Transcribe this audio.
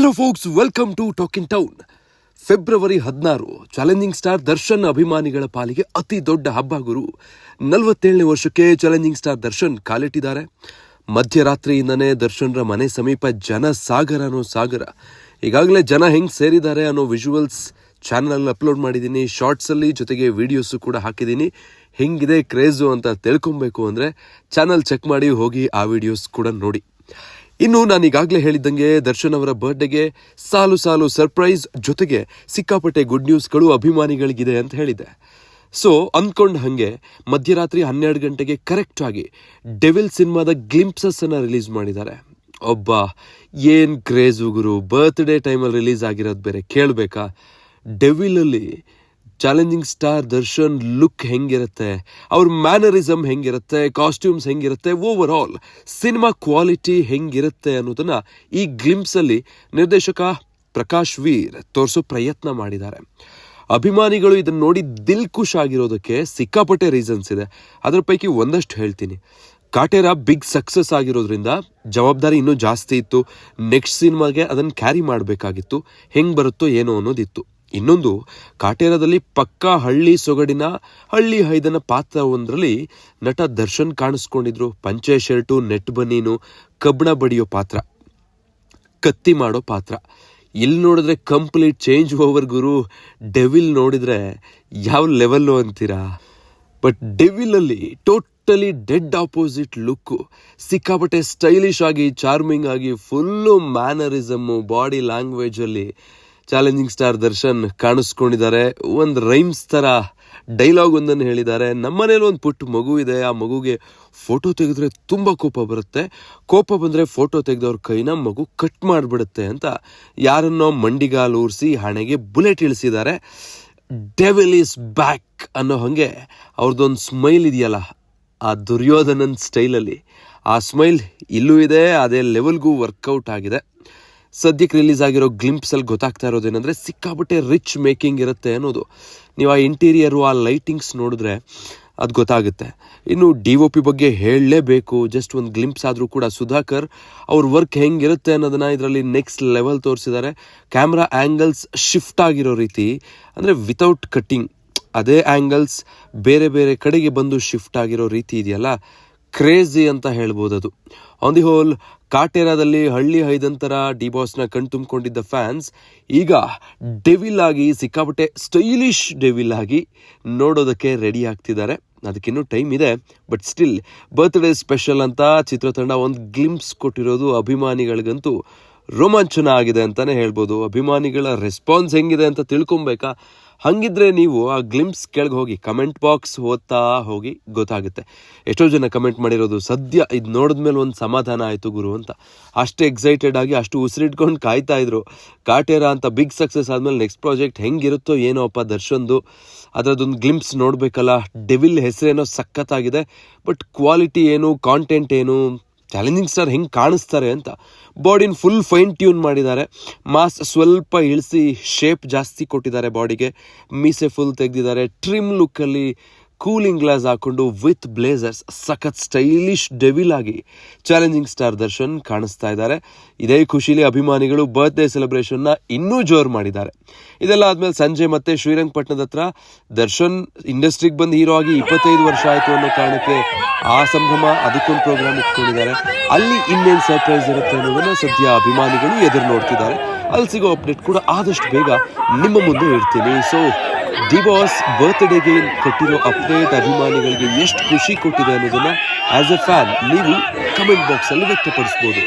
Hello folks welcome to talking town February ಹದಿನಾರು challenging star Darshan ಅಭಿಮಾನಿಗಳ ಪಾಲಿಗೆ ಅತಿ ದೊಡ್ಡ ಹಬ್ಬ, ಗುರು. ನಲವತ್ತೇಳನೇ ವರ್ಷಕ್ಕೆ ಚಾಲೆಂಜಿಂಗ್ ಸ್ಟಾರ್ ದರ್ಶನ್ ಕಾಲಿಟ್ಟಿದ್ದಾರೆ. ಮಧ್ಯರಾತ್ರಿಯಿಂದನೇ ದರ್ಶನ್ರ ಮನೆ ಸಮೀಪ ಜನ ಸಾಗರ ಅನ್ನೋ ಸಾಗರ. ಈಗಾಗಲೇ ಜನ ಹೆಂಗೆ ಸೇರಿದ್ದಾರೆ ಅನ್ನೋ ವಿಜುವಲ್ಸ್ ಚಾನಲಲ್ಲಿ ಅಪ್ಲೋಡ್ ಮಾಡಿದ್ದೀನಿ. ಶಾರ್ಟ್ಸಲ್ಲಿ ಜೊತೆಗೆ ವಿಡಿಯೋಸು ಕೂಡ ಹಾಕಿದ್ದೀನಿ. ಹೆಂಗಿದೆ ಕ್ರೇಜು ಅಂತ ತಿಳ್ಕೊಬೇಕು ಅಂದರೆ ಚಾನಲ್ ಚೆಕ್ ಮಾಡಿ ಹೋಗಿ ಆ ವಿಡಿಯೋಸ್ ಕೂಡ ನೋಡಿ. ಇನ್ನು ನಾನು ಈಗಾಗಲೇ ಹೇಳಿದ್ದಂಗೆ ದರ್ಶನ್ ಅವರ ಬರ್ಡೇಗೆ ಸಾಲು ಸಾಲು ಸರ್ಪ್ರೈಸ್ ಜೊತೆಗೆ ಸಿಕ್ಕಾಪಟ್ಟೆ ಗುಡ್ ನ್ಯೂಸ್ಗಳು ಅಭಿಮಾನಿಗಳಿಗಿದೆ ಅಂತ ಹೇಳಿದೆ. ಸೊ ಅಂದ್ಕೊಂಡು ಹಾಗೆ ಮಧ್ಯರಾತ್ರಿ ಹನ್ನೆರಡು ಗಂಟೆಗೆ ಕರೆಕ್ಟ್ ಆಗಿ ಡೆವಿಲ್ ಸಿನಿಮಾದ ಗ್ಲಿಂಪ್ಸಸ್ ಅನ್ನು ರಿಲೀಸ್ ಮಾಡಿದ್ದಾರೆ. ಒಬ್ಬ, ಏನ್ ಕ್ರೇಜು ಗುರು ಬರ್ತ್ಡೇ ಟೈಮಲ್ಲಿ ರಿಲೀಸ್ ಆಗಿರೋದು ಬೇರೆ ಕೇಳಬೇಕಾ? ಡೆವಿಲಲ್ಲಿ ಚಾಲೆಂಜಿಂಗ್ ಸ್ಟಾರ್ ದರ್ಶನ್ ಲುಕ್ ಹೆಂಗಿರುತ್ತೆ ಅವ್ರ ಮ್ಯಾನರಿಸಮ್ ಹೆಂಗಿರುತ್ತೆ ಕಾಸ್ಟ್ಯೂಮ್ಸ್ ಹೆಂಗಿರುತ್ತೆ ಓವರ್ ಆಲ್ ಸಿನಿಮಾ ಕ್ವಾಲಿಟಿ ಹೆಂಗಿರುತ್ತೆ ಅನ್ನೋದನ್ನು ಈ ಗ್ಲಿಮ್ಸಲ್ಲಿ ನಿರ್ದೇಶಕ ಪ್ರಕಾಶ್ ವೀರ್ ತೋರಿಸೋ ಪ್ರಯತ್ನ ಮಾಡಿದ್ದಾರೆ. ಅಭಿಮಾನಿಗಳು ಇದನ್ನು ನೋಡಿ ದಿಲ್ ಖುಷ್ ಆಗಿರೋದಕ್ಕೆ ಸಿಕ್ಕಾಪಟ್ಟೆ ರೀಸನ್ಸ್ ಇದೆ. ಅದರ ಪೈಕಿ ಒಂದಷ್ಟು ಹೇಳ್ತೀನಿ. ಕಾಟೇರ ಬಿಗ್ ಸಕ್ಸಸ್ ಆಗಿರೋದ್ರಿಂದ ಜವಾಬ್ದಾರಿ ಇನ್ನೂ ಜಾಸ್ತಿ ಇತ್ತು. ನೆಕ್ಸ್ಟ್ ಸಿನಿಮಾಗೆ ಅದನ್ನು ಕ್ಯಾರಿ ಮಾಡಬೇಕಾಗಿತ್ತು. ಹೆಂಗೆ ಬರುತ್ತೋ ಏನೋ ಅನ್ನೋದಿತ್ತು. ಇನ್ನೊಂದು, ಕಾಟೇರದಲ್ಲಿ ಪಕ್ಕಾ ಹಳ್ಳಿ ಸೊಗಡಿನ ಹಳ್ಳಿ ಹೈದನ ಪಾತ್ರವೊಂದರಲ್ಲಿ ನಟ ದರ್ಶನ್ ಕಾಣಿಸ್ಕೊಂಡಿದ್ರು. ಪಂಚೆ ಶರ್ಟು, ನೆಟ್ ಬನೀನು ಕಬ್ಬಣ ಬಡಿಯೋ ಪಾತ್ರ, ಕತ್ತಿ ಮಾಡೋ ಪಾತ್ರ. ಇಲ್ಲಿ ನೋಡಿದ್ರೆ ಕಂಪ್ಲೀಟ್ ಚೇಂಜ್ ಓವರ್ ಗುರು. ಡೆವಿಲ್ ನೋಡಿದ್ರೆ ಯಾವ ಲೆವೆಲ್ಲು ಅಂತೀರಾ? ಬಟ್ ಡೆವಿಲ್ ಅಲ್ಲಿ ಟೋಟಲಿ ಡೆಡ್ ಆಪೋಸಿಟ್ ಲುಕ್ ಸಿಕ್ಕಾಪಟ್ಟೆ ಸ್ಟೈಲಿಶ್ ಆಗಿ, ಚಾರ್ಮಿಂಗ್ ಆಗಿ, ಫುಲ್ಲು ಮ್ಯಾನರಿಸಮ್ಮು, ಬಾಡಿ ಲ್ಯಾಂಗ್ವೇಜ್ ಅಲ್ಲಿ ಚಾಲೆಂಜಿಂಗ್ ಸ್ಟಾರ್ ದರ್ಶನ್ ಕಾಣಿಸ್ಕೊಂಡಿದ್ದಾರೆ. ಒಂದು ರೈಮ್ಸ್ ಥರ ಡೈಲಾಗ್ ಒಂದನ್ನು ಹೇಳಿದ್ದಾರೆ. ನಮ್ಮನೇಲಿ ಒಂದು ಪುಟ್ಟ ಮಗು ಇದೆ. ಆ ಮಗುಗೆ ಫೋಟೋ ತೆಗೆದ್ರೆ ತುಂಬ ಕೋಪ ಬರುತ್ತೆ. ಕೋಪ ಬಂದರೆ ಫೋಟೋ ತೆಗೆದವ್ರ ಕೈನ ಮಗು ಕಟ್ ಮಾಡಿಬಿಡುತ್ತೆ ಅಂತ ಯಾರನ್ನೋ ಮಂಡಿಗಾಲು ಊರಿಸಿ ಹಣೆಗೆ ಬುಲೆಟ್ ಇಳಿಸಿದ್ದಾರೆ. ಡೆವಿಲ್ ಈಸ್ ಬ್ಯಾಕ್ ಅನ್ನೋ ಹಾಗೆ ಅವ್ರದ್ದೊಂದು ಸ್ಮೈಲ್ ಇದೆಯಲ್ಲ, ಆ ದುರ್ಯೋಧನನ್ ಸ್ಟೈಲಲ್ಲಿ ಆ ಸ್ಮೈಲ್ ಇಲ್ಲೂ ಇದೆ, ಅದೇ ಲೆವೆಲ್ಗೂ ವರ್ಕೌಟ್ ಆಗಿದೆ. ಸದ್ಯಕ್ಕೆ ರಿಲೀಸ್ ಆಗಿರೋ ಗ್ಲಿಂಪ್ಸಲ್ಲಿ ಗೊತ್ತಾಗ್ತಾ ಇರೋದೇನೆಂದರೆ ಸಿಕ್ಕಾಪಟ್ಟೆ ರಿಚ್ ಮೇಕಿಂಗ್ ಇರುತ್ತೆ ಅನ್ನೋದು. ನೀವು ಆ ಇಂಟೀರಿಯರು ಆ ಲೈಟಿಂಗ್ಸ್ ನೋಡಿದ್ರೆ ಅದು ಗೊತ್ತಾಗುತ್ತೆ. ಇನ್ನು ಡಿ ಒ ಪಿ ಬಗ್ಗೆ ಹೇಳಲೇಬೇಕು. ಜಸ್ಟ್ ಒಂದು ಗ್ಲಿಂಪ್ಸ್ ಆದರೂ ಕೂಡ ಸುಧಾಕರ್ ಅವ್ರ ವರ್ಕ್ ಹೆಂಗಿರುತ್ತೆ ಅನ್ನೋದನ್ನ ಇದರಲ್ಲಿ ನೆಕ್ಸ್ಟ್ ಲೆವೆಲ್ ತೋರಿಸಿದ್ದಾರೆ ಕ್ಯಾಮ್ರಾ ಆ್ಯಂಗಲ್ಸ್ ಶಿಫ್ಟ್ ಆಗಿರೋ ರೀತಿ, ಅಂದರೆ ವಿತೌಟ್ ಕಟ್ಟಿಂಗ್ ಅದೇ ಆ್ಯಂಗಲ್ಸ್ ಬೇರೆ ಬೇರೆ ಕಡೆಗೆ ಬಂದು ಶಿಫ್ಟ್ ಆಗಿರೋ ರೀತಿ ಇದೆಯಲ್ಲ? ಕ್ರೇಜಿ ಅಂತ ಹೇಳ್ಬೋದು ಅದು ಆನ್ ದಿ ಹೋಲ್ ಕಾಟೇರಾದಲ್ಲಿ ಹಳ್ಳಿ ಹೈದಂತರ ಡಿ ಬಾಸ್ನ ಕಣ್ ತುಂಬಿಕೊಂಡಿದ್ದ ಫ್ಯಾನ್ಸ್ ಈಗ ಡೆವಿಲ್ ಆಗಿ ಸಿಕ್ಕಾಪಟ್ಟೆ ಸ್ಟೈಲಿಶ್ ಡೆವಿಲ್ ಆಗಿ ನೋಡೋದಕ್ಕೆ ರೆಡಿ ಆಗ್ತಿದ್ದಾರೆ. ಅದಕ್ಕಿನ್ನೂ ಟೈಮ್ ಇದೆ, ಬಟ್ ಸ್ಟಿಲ್ ಬರ್ತ್ಡೇ ಸ್ಪೆಷಲ್ ಅಂತ ಚಿತ್ರತಂಡ ಒಂದು ಗ್ಲಿಮ್ಸ್ ಕೊಟ್ಟಿರೋದು ಅಭಿಮಾನಿಗಳಿಗಂತೂ ರೋಮಾಂಚನ ಆಗಿದೆ ಅಂತಲೇ ಹೇಳ್ಬೋದು. ಅಭಿಮಾನಿಗಳ ರೆಸ್ಪಾನ್ಸ್ ಹೆಂಗಿದೆ ಅಂತ ತಿಳ್ಕೊಬೇಕಾ ಹಂಗಿದ್ರೆ ನೀವು ಆ ಗ್ಲಿಮ್ಸ್ ಕೆಳಗೆ ಹೋಗಿ ಕಮೆಂಟ್ ಬಾಕ್ಸ್ ಓದ್ತಾ ಹೋಗಿ ಗೊತ್ತಾಗುತ್ತೆ. ಎಷ್ಟೋ ಜನ ಕಮೆಂಟ್ ಮಾಡಿರೋದು, ಸದ್ಯ ಇದು ನೋಡಿದ್ಮೇಲೆ ಒಂದು ಸಮಾಧಾನ ಆಯಿತು ಗುರು ಅಂತ. ಅಷ್ಟು ಎಕ್ಸೈಟೆಡ್ ಆಗಿ ಅಷ್ಟು ಉಸಿರಿಟ್ಕೊಂಡು ಕಾಯ್ತಾ ಇದ್ರು. ಕಾಟೇರ ಅಂತ ಬಿಗ್ ಸಕ್ಸಸ್ ಆದಮೇಲೆ ನೆಕ್ಸ್ಟ್ ಪ್ರಾಜೆಕ್ಟ್ ಹೆಂಗಿರುತ್ತೋ ಏನೋ ಅಪ್ಪ ದರ್ಶನ್ದು. ಅದರದೊಂದು ಗ್ಲಿಮ್ಸ್ ನೋಡಬೇಕಲ್ಲ. ಡೆವಿಲ್ ಹೆಸರೇನೋ ಸಖತ್ತಾಗಿದೆ. ಬಟ್ ಕ್ವಾಲಿಟಿ ಏನು ಕಾಂಟೆಂಟ್ ಏನು ಚಾಲೆಂಜಿಂಗ್ ಸ್ಟಾರ್ ಹೆಂಗೆ ಕಾಣಿಸ್ತಾರೆ ಅಂತ ಬಾಡಿನ ಫುಲ್ ಫೈನ್ ಟ್ಯೂನ್ ಮಾಡಿದ್ದಾರೆ. ಮಾಸ್ ಸ್ವಲ್ಪ ಇಳಿಸಿ ಶೇಪ್ ಜಾಸ್ತಿ ಕೊಟ್ಟಿದ್ದಾರೆ ಬಾಡಿಗೆ. ಮೀಸೆ ಫುಲ್ ತೆಗೆದಿದ್ದಾರೆ. ಟ್ರಿಮ್ ಲುಕ್ಕಲ್ಲಿ ಕೂಲಿಂಗ್ ಗ್ಲಾಸ್ ಹಾಕೊಂಡು ವಿತ್ ಬ್ಲೇಸರ್ಸ್ ಸಖತ್ ಸ್ಟೈಲಿಶ್ ಡೆವಿಲ್ ಆಗಿ ಚಾಲೆಂಜಿಂಗ್ ಸ್ಟಾರ್ ದರ್ಶನ್ ಕಾಣಿಸ್ತಾ ಇದ್ದಾರೆ. ಇದೇ ಖುಷಿಲಿ ಅಭಿಮಾನಿಗಳು ಬರ್ತ್ಡೇ ಸೆಲೆಬ್ರೇಷನ್ನ ಇನ್ನೂ ಜೋರು ಮಾಡಿದ್ದಾರೆ. ಇದೆಲ್ಲ ಆದಮೇಲೆ ಸಂಜೆ ಮತ್ತೆ ಶ್ರೀರಂಗಪಟ್ಟಣದ ಹತ್ರ ದರ್ಶನ್ ಇಂಡಸ್ಟ್ರಿಗೆ ಬಂದು ಹೀರೋ ಆಗಿ ಇಪ್ಪತ್ತೈದು ವರ್ಷ ಆಯಿತು ಅನ್ನೋ ಕಾರಣಕ್ಕೆ ಆ ಸಂಭ್ರಮ ಅದಕ್ಕೊಂದು ಪ್ರೋಗ್ರಾಮ್ ಇಟ್ಕೊಂಡಿದ್ದಾರೆ. ಅಲ್ಲಿ ಇನ್ನೇನು ಸರ್ಪ್ರೈಸ್ ಇರುತ್ತೆ ಅನ್ನೋದನ್ನು ಸದ್ಯ ಅಭಿಮಾನಿಗಳು ಎದುರು ನೋಡ್ತಿದ್ದಾರೆ. ಅಲ್ಲಿ ಸಿಗೋ ಅಪ್ಡೇಟ್ ಕೂಡ ಆದಷ್ಟು ಬೇಗ ನಿಮ್ಮ ಮುಂದೆ ಇಡ್ತೀನಿ ಸೊ ಡಿ ಬಾಸ್ ಬರ್ತ್ಡೇಗೆ ಕೊಟ್ಟಿರೋ ಅಪ್ಡೇಟ್ ಅಭಿಮಾನಿಗಳಿಗೆ ಎಷ್ಟು ಖುಷಿ ಕೊಟ್ಟಿದೆ ಅನ್ನೋದನ್ನು ಆ್ಯಸ್ ಎ ಫ್ಯಾನ್ ನೀವು ಕಮೆಂಟ್ ಬಾಕ್ಸಲ್ಲಿ ವ್ಯಕ್ತಪಡಿಸ್ಬೋದು.